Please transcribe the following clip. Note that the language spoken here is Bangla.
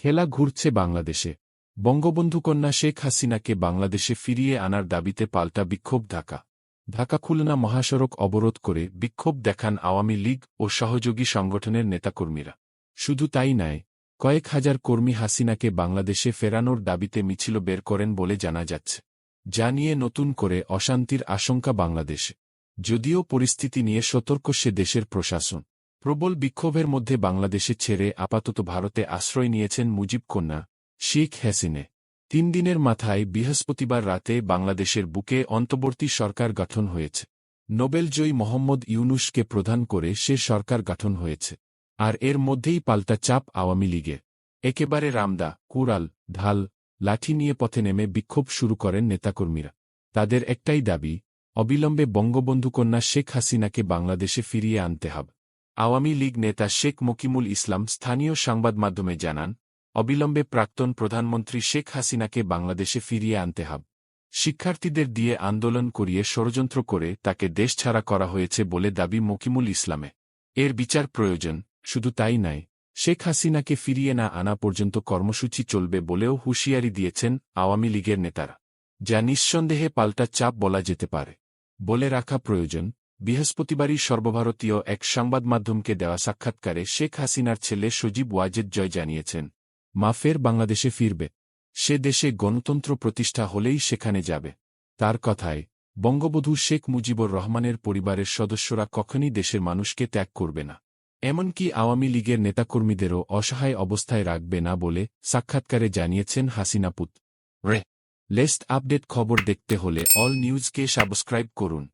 খেলা ঘুরছে বাংলাদেশে। বঙ্গবন্ধু কন্যা শেখ হাসিনাকে বাংলাদেশে ফিরিয়ে আনার দাবিতে পাল্টা বিক্ষোভ ঢাকা। ঢাকা খুলনা মহাসড়ক অবরোধ করে বিক্ষোভ দেখান আওয়ামী লীগ ও সহযোগী সংগঠনের নেতাকর্মীরা। শুধু তাই নয়, কয়েক হাজার কর্মী হাসিনাকে বাংলাদেশে ফেরানোর দাবিতে মিছিল বের করেন বলে জানা যাচ্ছে। যা নিয়ে নতুন করে অশান্তির আশঙ্কা বাংলাদেশে। যদিও পরিস্থিতি নিয়ে সতর্ক সে দেশের প্রশাসন। প্রবল বিক্ষোভের মধ্যে বাংলাদেশে ছেড়ে আপাতত ভারতে আশ্রয় নিয়েছেন মুজিব কন্যা, শেখ হাসিনে। তিন দিনের মাথায় বৃহস্পতিবার রাতে বাংলাদেশের বুকে অন্তর্বর্তী সরকার গঠন হয়েছে। নোবেলজয়ী মোহাম্মদ ইউনুসকে প্রধান করে সে সরকার গঠন হয়েছে। আর এর মধ্যেই পাল্টা চাপ আওয়ামী লীগের একেবারে রামদা, কুড়াল, ঢাল, লাঠি নিয়ে পথে নেমে বিক্ষোভ শুরু করেন নেতাকর্মীরা। তাদের একটাই দাবি, অবিলম্বে বঙ্গবন্ধু কন্যা শেখ হাসিনাকে বাংলাদেশে ফিরিয়ে আনতে হবে। আওয়ামী লীগ নেতা শেখ মকিমুল ইসলাম স্থানীয় সংবাদ মাধ্যমে জানান, অবিলম্বে প্রাক্তন প্রধানমন্ত্রী শেখ হাসিনাকে বাংলাদেশে ফিরিয়ে আনতে হবে। শিক্ষার্থীদের দিয়ে আন্দোলন করিয়ে ষড়যন্ত্র করে তাকে দেশ ছাড়া করা হয়েছে বলে দাবি মকিমুল ইসলামে। এর বিচার প্রয়োজন, শুধু তাই নয়, শেখ হাসিনাকে ফিরিয়ে না আনা পর্যন্ত কর্মসূচি চলবে বলেও হুঁশিয়ারি দিয়েছেন আওয়ামী লীগের নেতারা। যা নিঃসন্দেহে পাল্টা চাপ বলা যেতে পারে। বলে রাখা প্রয়োজন বৃহস্পতিবারই সর্বভারতীয় এক সংবাদ মাধ্যমকে দেওয়া সাক্ষাৎকারে শেখ হাসিনার ছেলে সজীব ওয়াজেদ জয় জানিয়েছেন, মা ফের বাংলাদেশে ফিরবে। সে দেশে গণতন্ত্র প্রতিষ্ঠা হলেই সেখানে যাবে। তার কথায় বঙ্গবধূ শেখ মুজিবুর রহমানের পরিবারের সদস্যরা কখনই দেশের মানুষকে ত্যাগ করবে না। এমনকি আওয়ামী লীগের নেতাকর্মীদেরও অসহায় অবস্থায় রাখবে না বলে সাক্ষাৎকারে জানিয়েছেন হাসিনাপুত রে, লেস্ট আপডেট খবর দেখতে হলে অল নিউজকে সাবস্ক্রাইব করুন।